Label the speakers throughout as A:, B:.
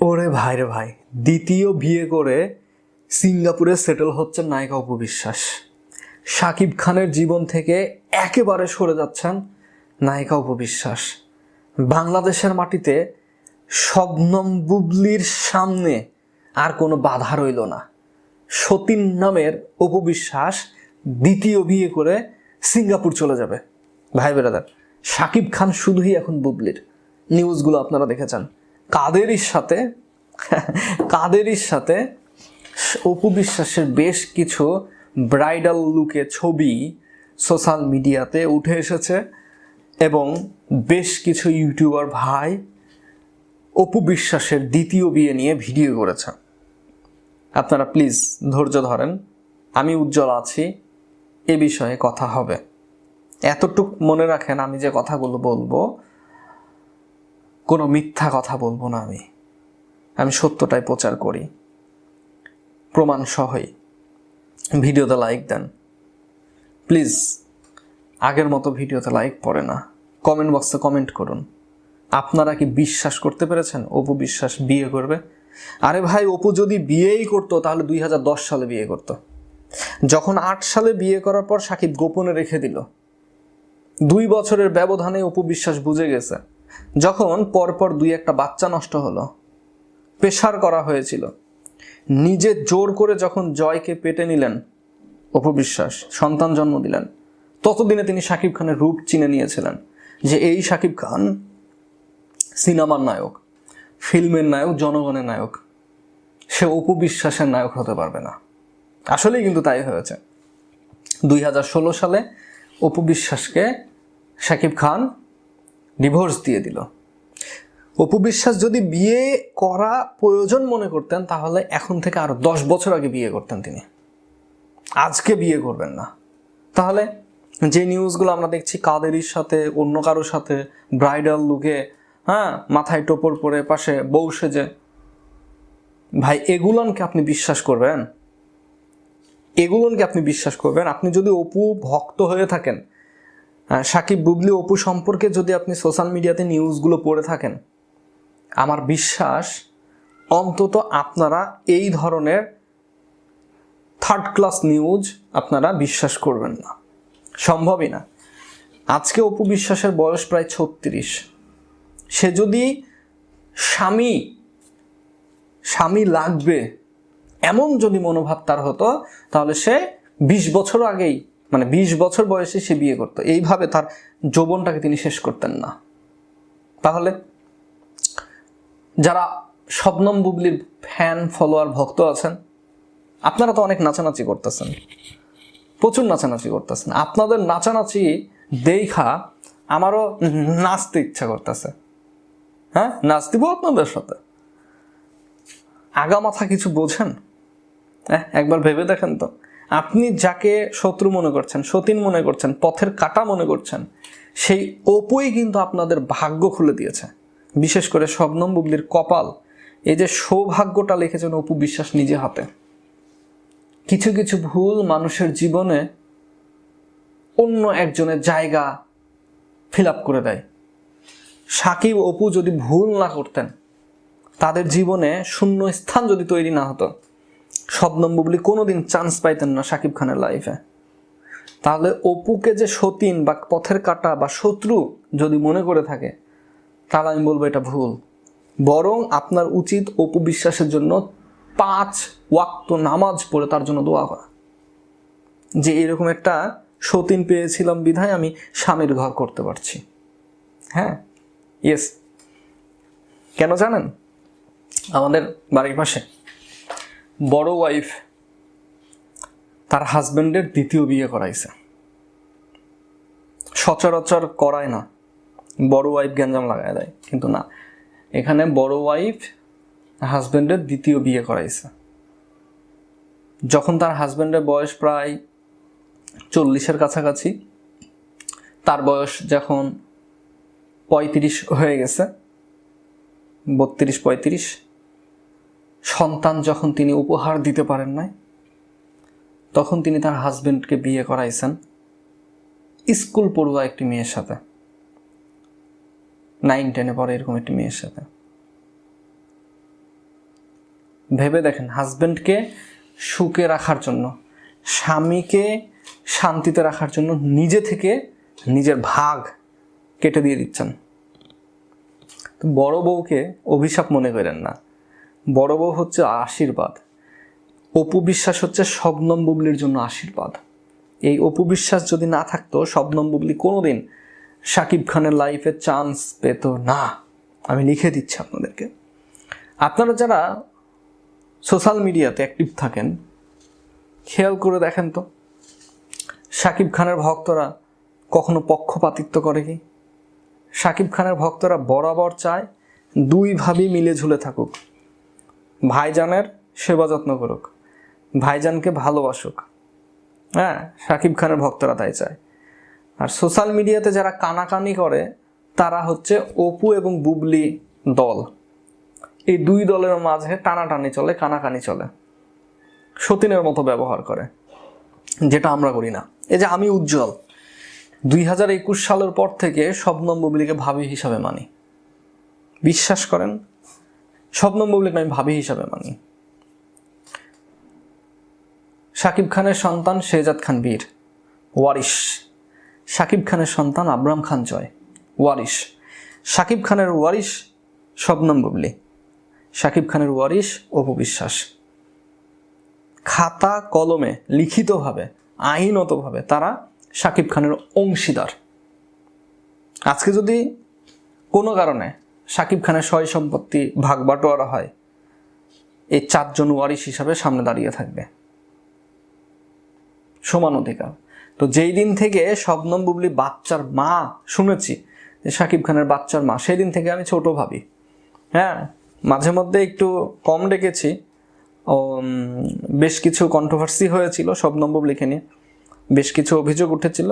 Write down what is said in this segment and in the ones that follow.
A: ওরে ভাই রে ভাই, দ্বিতীয় বিয়ে করে সিঙ্গাপুরে সেটেল হচ্ছেন নায়িকা উপবিশ্বাস শাকিব খানের জীবন থেকে একেবারে সরে যাচ্ছেন নায়িকা উপবিশ্বাস বাংলাদেশের মাটিতে শবনম বুবলির সামনে আর কোনো বাধা রইল না। সতীন নামের উপবিশ্বাস দ্বিতীয় বিয়ে করে সিঙ্গাপুর চলে যাবে। ভাই বেরাদার শাকিব খান শুধুই এখন বুবলির। নিউজগুলো আপনারা দেখেছেন। কাদেরই সাথে কাদেরই সাথে অপু বিশ্বাসের বেশ কিছু ব্রাইডাল লুকে ছবি সোশ্যাল মিডিয়াতে উঠে এসেছে এবং বেশ কিছু ইউটিউবার ভাই অপু বিশ্বাসের দ্বিতীয় বিয়ে নিয়ে ভিডিও করেছে। আপনারা প্লিজ ধৈর্য ধরেন, আমি উজ্জ্বল আছি, এ বিষয়ে কথা হবে। এতটুক মনে রাখেন, আমি যে কথাগুলো বলব কোনো মিথ্যা কথা বলব না আমি। আমি সত্যটাই প্রচার করি। প্রমাণ সহই। ভিডিওতে লাইক দেন। প্লিজ আগের মতো ভিডিওতে লাইক পড়ে না। কমেন্ট বক্সে কমেন্ট করুন। আপনারা কি বিশ্বাস করতে পেরেছেন? অপু বিশ্বাস বিয়ে করবে? আরে ভাই, অপু যদি বিয়েই করতো, তাহলে দুই হাজার দশ সালে বিয়ে করতো। যখন আট সালে বিয়ে করার পর সাকিব গোপনে রেখে দিল। দুই বছরের ব্যবধানে অপু বিশ্বাস বুঝে গেছে। যখন পরপর দুই একটা বাচ্চা নষ্ট হলো প্রেশার করা হয়েছিল। নিজে জোর করে যখন জয়কে পেটে নিলেন, অপু বিশ্বাস, সন্তান জন্ম দিলেন, ততদিনে তিনি শাকিব খানের রূপ চিনে নিয়েছিলেন যে এই শাকিব খান সিনেমার নায়ক, ফিল্মের নায়ক, জনগণের নায়ক। সে অপু বিশ্বাসের নায়ক হতে পারবে না। আসলেই কিন্তু তাই হয়েছে। দুই হাজার ষোলো সালে অপু বিশ্বাসকে শাকিব খান ডিভোর্স দিয়ে দিল। অপু বিশ্বাস, যদি বিয়ে করা প্রয়োজন মনে করতেন, তাহলে এখন থেকে আরও দশ বছর আগে বিয়ে করতেন তিনি। আজকে বিয়ে করবেন না। তাহলে যে নিউজগুলো আমরা দেখছি, কাদেরির সাথে, অন্য কারোর সাথে ব্রাইডাল লুকে হ্যাঁ মাথায় টোপর পরে পাশে বউ সেজে, ভাই, এগুলনকে আপনি বিশ্বাস করবেন? এগুলোকে আপনি বিশ্বাস করবেন? আপনি যদি অপু ভক্ত হয়ে থাকেন সাকিব বুবলি অপু সম্পর্কে যদি আপনি সোশ্যাল মিডিয়াতে নিউজগুলো পড়ে থাকেন, আমার বিশ্বাস অন্তত আপনারা এই ধরনের থার্ড ক্লাস নিউজ আপনারা বিশ্বাস করবেন না। সম্ভবই না। আজকে অপু বিশ্বাসের বয়স প্রায় ছত্রিশ। সে যদি স্বামী স্বামী লাগবে, এমন যদি মনোভাব তার হতো, তাহলে সে বিশ বছর আগেই মানে বিশ বছর বয়সে সে বিয়ে করতো। এইভাবে তার যৌবনটাকে তিনি শেষ করতেন না। তাহলে যারা শবনম বুবলির ফ্যান ফলোয়ার ভক্ত আছেন, আপনারা তো অনেক নাচানাচি করতেছেন। প্রচুর নাচানাচি করতেছেন। আপনাদের নাচানাচি দেখা আমারও নাচতে ইচ্ছা করতেছে। হ্যাঁ? নাচ দিব আপনাদের সাথে। আগা মাথা কিছু বোঝেন? হ্যাঁ? একবার ভেবে দেখেন তো। আপনি যাকে শত্রু মনে করছেন, সতীন মনে করছেন, পথের কাটা মনে করছেন, সেই অপুই কিন্তু আপনাদের ভাগ্য খুলে দিয়েছে। বিশেষ করে শবনম বুবলির কপাল, এই যে সৌভাগ্যটা লিখেছেন অপু বিশ্বাস নিজে হাতে। কিছু কিছু ভুল মানুষের জীবনে অন্য একজনের জায়গা ফিল আপ করে দেয়। সাকিব, অপু যদি ভুল না করতেন, তাদের জীবনে শূন্য স্থান যদি তৈরি না হতো শবনম বুবলি কোনোদিন চান্স পাইতেন না সাকিব খানের লাইফে তাহলে অপুকে যে সতীন বা পথের কাটা বা শত্রু যদি মনে করে থাকে, তাহলে আমি বলব এটা ভুল। বরং আপনার উচিত অপু বিশ্বাসের জন্য পাঁচ ওয়াক্ত নামাজ পড়ে তার জন্য দোয়া করা। যে এরকম একটা সতীন পেয়েছিলাম বিধায় আমি স্বামীর ঘর করতে পারছি। হ্যাঁ? ইয়েস কেন জানেন? আমাদের বাড়ির পাশে বড় ওয়াইফ তার হাজবেন্ডের দ্বিতীয় বিয়ে করাইছে। সচরাচর করায় না। বড় ওয়াইফ গ্যাঞ্জাম লাগায় দেয়, কিন্তু না। এখানে বড় ওয়াইফ হাজবেন্ডের দ্বিতীয় বিয়ে করাইছে। যখন তার হাজবেন্ডের বয়স প্রায় চল্লিশের কাছাকাছি, তার বয়স যখন পঁয়ত্রিশ হয়ে গেছে, বত্রিশ পঁয়ত্রিশ সন্তান যখন তিনি উপহার দিতে পারেন নাই, তখন তিনি তার হাজবেন্ডকে বিয়ে করাইছেন স্কুল পড়ুয়া একটি মেয়ের সাথে। নাইন টেনে পরে এরকম একটি মেয়ের সাথে। ভেবে দেখেন হাজব্যান্ডকে সুখে রাখার জন্য, স্বামীকে শান্তিতে রাখার জন্য নিজে থেকে নিজের ভাগ কেটে দিয়ে দিচ্ছেন। বড় বউকে অভিশাপ মনে করেন না। বড় বউ হচ্ছে আশীর্বাদ। অপু বিশ্বাস হচ্ছে শবনম বুবলির জন্য আশীর্বাদ। এই অপু বিশ্বাস যদি না থাকতো, শবনম বুবলি কোনোদিন শাকিব খানের লাইফে চান্স পেত না। আমি লিখে দিচ্ছি আপনাদেরকে। আপনারা যারা সোশ্যাল মিডিয়াতে অ্যাক্টিভ থাকেন, খেয়াল করে দেখেন তো শাকিব খানের ভক্তরা কখনো পক্ষপাতিত্ব করে কি? শাকিব খানের ভক্তরা বরাবর চায় দুই ভাবি মিলে ঝুলে থাকুক। ভাইজানের সেবা যত্ন করুক, ভাইজানকে ভালোবাসুক। হ্যাঁ শাকিব খানের ভক্তরা তাই চায়। আর সোশ্যাল মিডিয়াতে যারা কানাকানি করে, তারা হচ্ছে অপু এবং বুবলি দল। এই দুই দলের মাঝে টানাটানি চলে, কানাকানি চলে। সতীনের মতো ব্যবহার করে, যেটা আমরা করি না। এই যে আমি উজ্জ্বল, দুই হাজার একুশ সালের পর থেকে শবনম বুবলিকে ভাবি হিসাবে মানি। বিশ্বাস করেন শবনম বুবলিকে আমি ভাবি হিসাবে মানি। শাকিব খানের সন্তান শেহজাদ খান বীর। ওয়ারিশ। শাকিব খানের সন্তান আবরাম খান জয়। ওয়ারিশ। শাকিব খানের ওয়ারিশ শবনম বুবলি শাকিব খানের ওয়ারিশ অপু বিশ্বাস। খাতা কলমে লিখিতভাবে, আইনতভাবে তারা শাকিব খানের অংশীদার। আজকে যদি কোনো কারণে শাকিব খানের সয় সম্পত্তি ভাগ বাটোয়ারা হয় এই চারজন ওয়ারিশ হিসাবে সামনে দাঁড়িয়ে থাকবে। সমান অধিকার। তো যেই দিন থেকে শবনম বুবলি বাচ্চার মা শুনেছি যে শাকিব খানের বাচ্চার মা সেই দিন থেকে আমি ছোট ভাবি। হ্যাঁ মাঝে মধ্যে একটু কম ডেকেছি। ও, বেশ কিছু কন্ট্রোভার্সি হয়েছিল শবনম বুবলিকে নিয়ে। বেশ কিছু অভিযোগ উঠেছিল।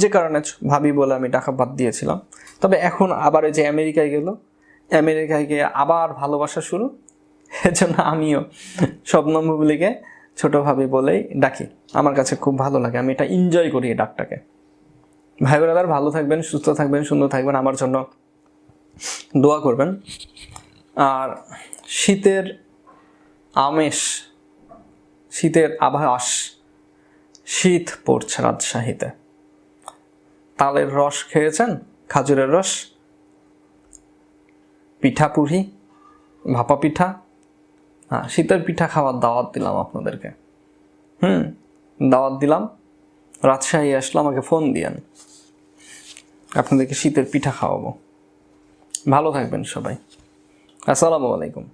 A: যে কারণে ভাবি বলে আমি টাকা বাদ দিয়েছিলাম। তবে এখন আবার যে আমেরিকায় গেল, আমেরিকায় গিয়ে আবার ভালোবাসা শুরু। এজন্য আমিও শবনম বুবলিকে ছোট ভাবি বলেই ডাকি। আমার কাছে খুব ভালো লাগে, আমি এটা এনজয় করি এই ডাকটাকে। ভাই বোনেরা ভালো থাকবেন, সুস্থ থাকবেন, সুন্দর থাকবেন, আমার জন্য দোয়া করবেন। আর শীতের আমেশ, শীতের আভাস, শীত পড়ছে রাজশাহীতে। তালের রস খেয়েছেন? খাজুরের রস? পিঠা পুরি? ভাপা পিঠা? হ্যাঁ শীতের পিঠা খাওয়ার দাওয়াত দিলাম আপনাদেরকে। হুম, দাওয়াত দিলাম। রাজশাহী আসলে, আমাকে ফোন দিয়েন। আপনাদেরকে শীতের পিঠা খাওয়াবো। ভালো থাকবেন সবাই। আসসালামু আলাইকুম।